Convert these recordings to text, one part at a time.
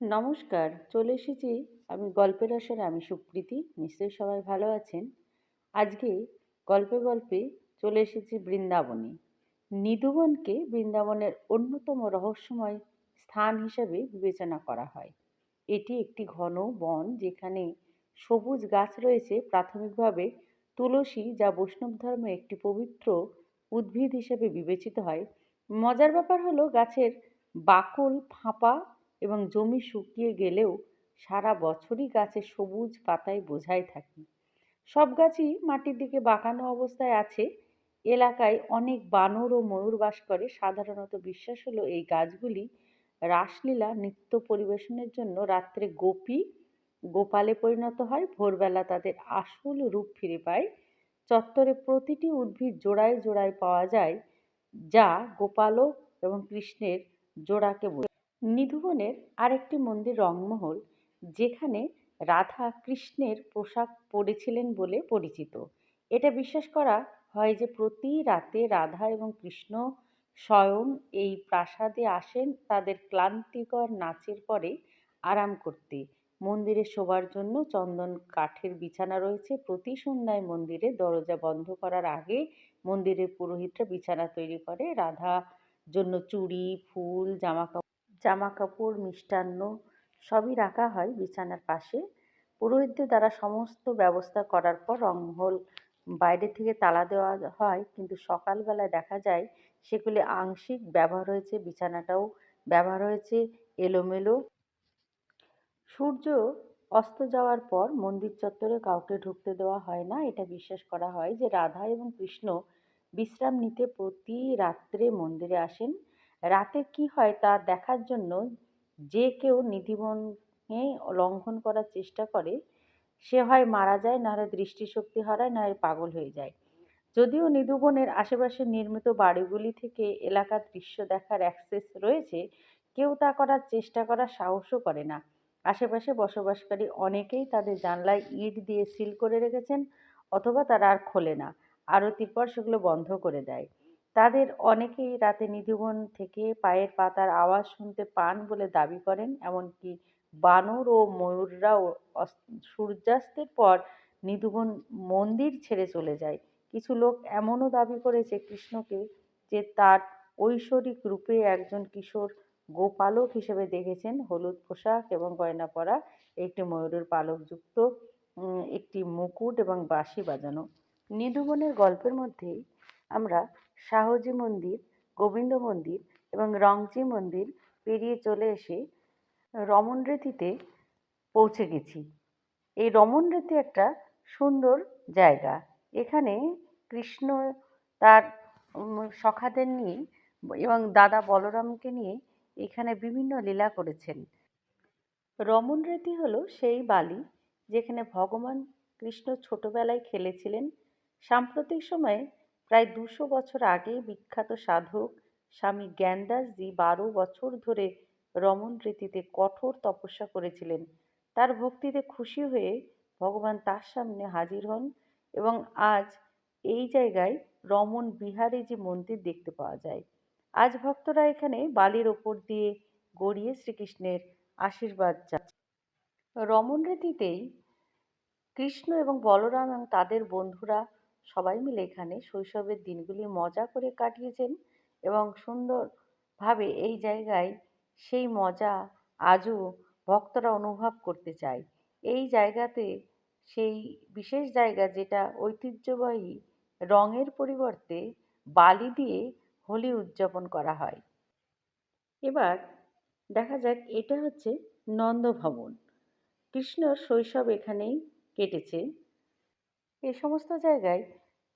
নমস্কার, চলে এসেছি আমি গল্পের আসরে। আমি সুপ্রীতি, নিশ্চয়ই সবাই ভালো আছেন। আজকে গল্পে গল্পে চলে এসেছি বৃন্দাবনে। নিধুবনকে বৃন্দাবনের অন্যতম রহস্যময় স্থান হিসেবে বিবেচনা করা হয়। এটি একটি ঘন বন যেখানে সবুজ গাছ রয়েছে। প্রাথমিকভাবে তুলসী, যা বৈষ্ণব ধর্মে একটি পবিত্র উদ্ভিদ হিসেবে বিবেচিত হয়। মজার ব্যাপার হলো, গাছের বাকল ফাঁপা এবং জমি শুকিয়ে গেলেও সারা বছরই গাছে সবুজ পাতায় বোঝাই থাকে। সব গাছই মাটির দিকে বাঁকানো অবস্থায় আছে। এলাকায় অনেক বানর ও ময়ূর বাস করে। সাধারণত বিশ্বাস হলো এই গাছগুলি রাসলীলা নৃত্য পরিবেশনের জন্য রাত্রে গোপী গোপালে পরিণত হয়। ভোরবেলা তাদের আসল রূপ ফিরে পায়। চত্বরে প্রতিটি উদ্ভিদ জোড়ায় জোড়ায় পাওয়া যায়, যা গোপালক এবং কৃষ্ণের জোড়াকে নিধুবনের আরেকটি মন্দির রংমহল, যেখানে রাধা কৃষ্ণের পোশাক পরেছিলেন বলে পরিচিত। এটা বিশ্বাস করা হয় যে প্রতি রাতে রাধা এবং কৃষ্ণ স্বয়ং এই প্রাসাদে আসেন তাদের ক্লান্তিকর নাচের পরে আরাম করতে। মন্দিরে শোবার জন্য চন্দন কাঠের বিছানা রয়েছে। প্রতি সন্ধ্যায় মন্দিরে দরজা বন্ধ করার আগে মন্দিরের পুরোহিতরা বিছানা তৈরি করে। রাধা জন্য চুড়ি, ফুল জামা জামা কাপড় মিষ্টান্ন সবই রাখা হয় বিছানার পাশে। পুরোহিতদের দ্বারা সমস্ত ব্যবস্থা করার পর রংমহল বাইরে থেকে তালা দেওয়া হয়, কিন্তু সকালবেলায় দেখা যায় সেগুলি আংশিক ব্যবহার হয়েছে, বিছানাটাও ব্যবহার হয়েছে, এলোমেলো। সূর্য অস্ত যাওয়ার পর মন্দির চত্বরে কাউকে ঢুকতে দেওয়া হয় না। এটা বিশ্বাস করা হয় যে রাধা এবং কৃষ্ণ বিশ্রাম নিতে প্রতি রাত্রে মন্দিরে আসেন। রাতে কি হয় তা দেখার জন্য যে কেউ নিধিবনে লঙ্ঘন করার চেষ্টা করে, সে হয় মারা যায়, নাহলে দৃষ্টিশক্তি হারায়, নাহলে পাগল হয়ে যায়। যদিও নিধুবনের আশেপাশে নির্মিত বাড়িগুলি থেকে এলাকার দৃশ্য দেখার অ্যাক্সেস রয়েছে, কেউ তা করার চেষ্টা করার সাহসও করে না। আশেপাশে বসবাসকারী অনেকেই তাদের জানলায় ইট দিয়ে সিল করে রেখেছেন, অথবা তারা আর খোলে না। আরতির পর সেগুলো বন্ধ করে দেয়। তাদের অনেকেই রাতে নিধিবন থেকে পায়ের পাতার আওয়াজ শুনতে পান বলে দাবি করেন। এমনকি বানর ও ময়ূররাও সূর্যাস্তের পর নিধুবন মন্দির ছেড়ে চলে যায়। কিছু লোক এমনও দাবি করেছে কৃষ্ণকে যে তার ঐশ্বরিক রূপে একজন কিশোর গোপালক হিসেবে দেখেছেন। হলুদ পোশাক এবং গয়না পরা, একটি ময়ূরের পালকযুক্ত একটি মুকুট এবং বাঁশি বাজানো। নিধুবনের গল্পের মধ্যেই আমরা শাহজি মন্দির, গোবিন্দ মন্দির এবং রংচি মন্দির পেরিয়ে চলে এসে রমনরেতিতে পৌঁছে গেছি। এই রমনরেতি একটা সুন্দর জায়গা। এখানে কৃষ্ণ তার সখাদের নিয়ে এবং দাদা বলরামকে নিয়ে এখানে বিভিন্ন লীলা করেছেন। রমনরেতি হলো সেই বালি যেখানে ভগবান কৃষ্ণ ছোটবেলায় খেলেছিলেন। সাম্প্রতিক সময়ে প্রায় দুশো বছর আগে বিখ্যাত সাধক স্বামী জ্ঞানদাসজি বারো বছর ধরে রমন রীতিতে কঠোর তপস্যা করেছিলেন। তার ভক্তিতে খুশি হয়ে ভগবান তার সামনে হাজির হন এবং আজ এই জায়গায় রমন বিহারে যে মন্দির দেখতে পাওয়া যায়। আজ ভক্তরা এখানে বালির ওপর দিয়ে গড়িয়ে শ্রীকৃষ্ণের আশীর্বাদ চান রমন রীতিতেই কৃষ্ণ এবং বলরাম এবং তাদের বন্ধুরা সবাই মিলে এখানে শৈশবের দিনগুলি মজা করে কাটিয়েছেন এবং সুন্দরভাবে এই জায়গায় সেই মজা আজও ভক্তরা অনুভব করতে চায়। এই জায়গাতে সেই বিশেষ জায়গা যেটা ঐতিহ্যবাহী রঙের পরিবর্তে বালি দিয়ে হোলি উদযাপন করা হয়। এবার দেখা যাক এটা হচ্ছে নন্দভবন। কৃষ্ণর শৈশব এখানেই কেটেছে। এ সমস্ত জায়গায়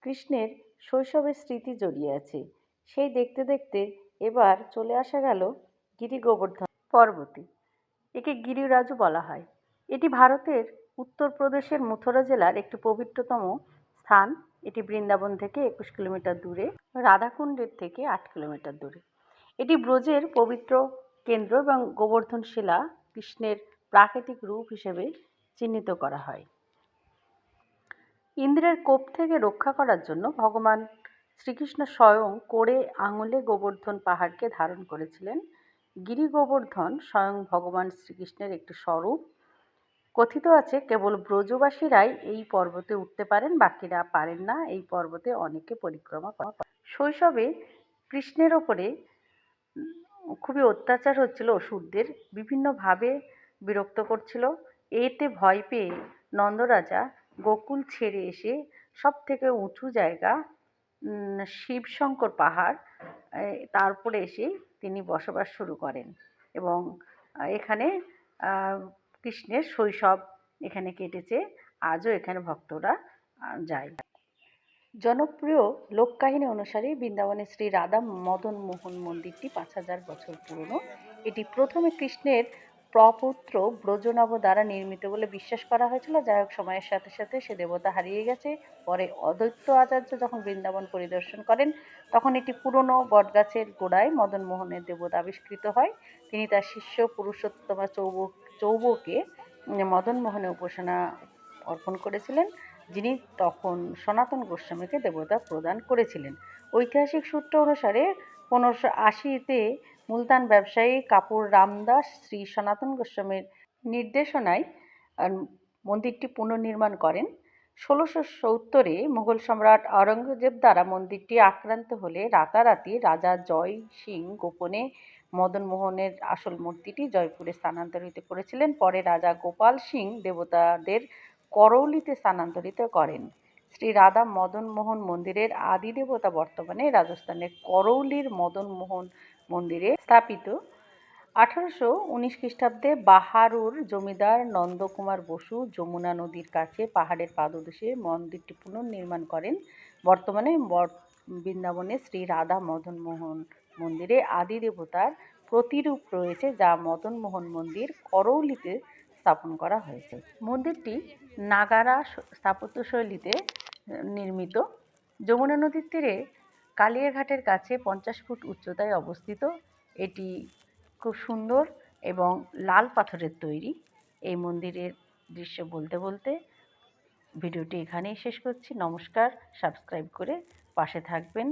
কৃষ্ণের শৈশবের স্মৃতি জড়িয়ে আছে। সেই দেখতে দেখতে এবার চলে আসা গেল গিরি গোবর্ধন পর্বতে। একে গিরিরাজও বলা হয়। এটি ভারতের উত্তরপ্রদেশের মথুরা জেলার একটি পবিত্রতম স্থান। এটি বৃন্দাবন থেকে একুশ কিলোমিটার দূরে, রাধাকুণ্ডের থেকে আট কিলোমিটার দূরে। এটি ব্রজের পবিত্র কেন্দ্র এবং গোবর্ধন শিলা কৃষ্ণের প্রাকৃতিক রূপ হিসেবে চিহ্নিত করা হয়। ইন্দ্রের কোপ থেকে রক্ষা করার জন্য ভগবান শ্রীকৃষ্ণ স্বয়ং কোড়ে আঙুলে গোবর্ধন পাহাড়কে ধারণ করেছিলেন। গিরি গোবর্ধন স্বয়ং ভগবান শ্রীকৃষ্ণের একটি স্বরূপ। কথিত আছে, কেবল ব্রজবাসীরাই এই পর্বতে উঠতে পারেন, বাকিরা পারেন না। এই পর্বতে অনেকে পরিক্রমা করা শৈশবে কৃষ্ণের ওপরে খুবই অত্যাচার হচ্ছিল অসুরদের। বিভিন্নভাবে বিরক্ত করছিল। এতে ভয় পেয়ে নন্দরাজা গোকুল ছেড়ে এসে সব থেকে উঁচু জায়গা শিবশঙ্কর পাহাড় তারপরে এসে তিনি বসবাস শুরু করেন এবং এখানে কৃষ্ণের শৈশব এখানে কেটেছে, আজও এখানে ভক্তরা যায়। জনপ্রিয় লোককাহিনী অনুসারে বৃন্দাবনের শ্রী রাধা মদন মোহন মন্দিরটি পাঁচ হাজার বছর পুরনো। এটি প্রথমে কৃষ্ণের প্রপুত্র ব্রজনব দ্বারা নির্মিত বলে বিশ্বাস করা হয়েছিল। যাই হোক, সময়ের সাথে সাথে সে দেবতা হারিয়ে গেছে। পরে অদ্বৈত আচার্য যখন বৃন্দাবন পরিদর্শন করেন, তখন এটি পুরনো বটগাছের গোড়ায় মদন মোহনের দেবতা আবিষ্কৃত হয়। তিনি তার শিষ্য পুরুষোত্তমা চৌব, চৌবকে মদন মোহনে উপাসনা অর্পণ করেছিলেন, যিনি তখন সনাতন গোস্বামীকে দেবতা প্রদান করেছিলেন। ঐতিহাসিক সূত্র অনুসারে পনেরোশো আশিতে মুলতান ব্যবসায়ী কাপুর রামদাস, শ্রী সনাতন গোস্বামীর নির্দেশনায় মন্দিরটি পুনর্নির্মাণ করেন। ষোলোশো সত্তরে মুঘল সম্রাট আওরঙ্গজেব দ্বারা মন্দিরটি আক্রান্ত হলে রাতারাতি রাজা জয় সিং গোপনে মদন মোহনের আসল মূর্তিটি জয়পুরে স্থানান্তরিত করেছিলেন। পরে রাজা গোপাল সিং দেবতাদের করৌলিতে স্থানান্তরিত করেন। শ্রী রাধা মদন মোহন মন্দিরের আদি দেবতা বর্তমানে রাজস্থানের করৌলির মদন মোহন মন্দিরে স্থাপিত। আঠারোশো উনিশ খ্রিস্টাব্দে বাহারুর জমিদার নন্দকুমার বসু যমুনা নদীর কাছে পাহাড়ের পাদদেশে মন্দিরটি পুনর্নির্মাণ করেন। বর্তমানে বর- বৃন্দাবনে শ্রী রাধা মদন মোহন মন্দিরে আদি দেবতার প্রতিরূপ রয়েছে, যা মদন মোহন মন্দির করৌলিতে স্থাপন করা হয়েছে। মন্দিরটি নাগারা স্থাপত্যশৈলীতে নির্মিত। যমুনা নদীর তীরে কালিয়াঘাটের কাছে পঞ্চাশ ফুট উচ্চতায় অবস্থিত। এটি খুব সুন্দর এবং লাল পাথরের তৈরি। এই মন্দিরের দৃশ্য বলতে বলতে ভিডিওটি এখানেই শেষ করছি। নমস্কার, সাবস্ক্রাইব করে পাশে থাকবেন।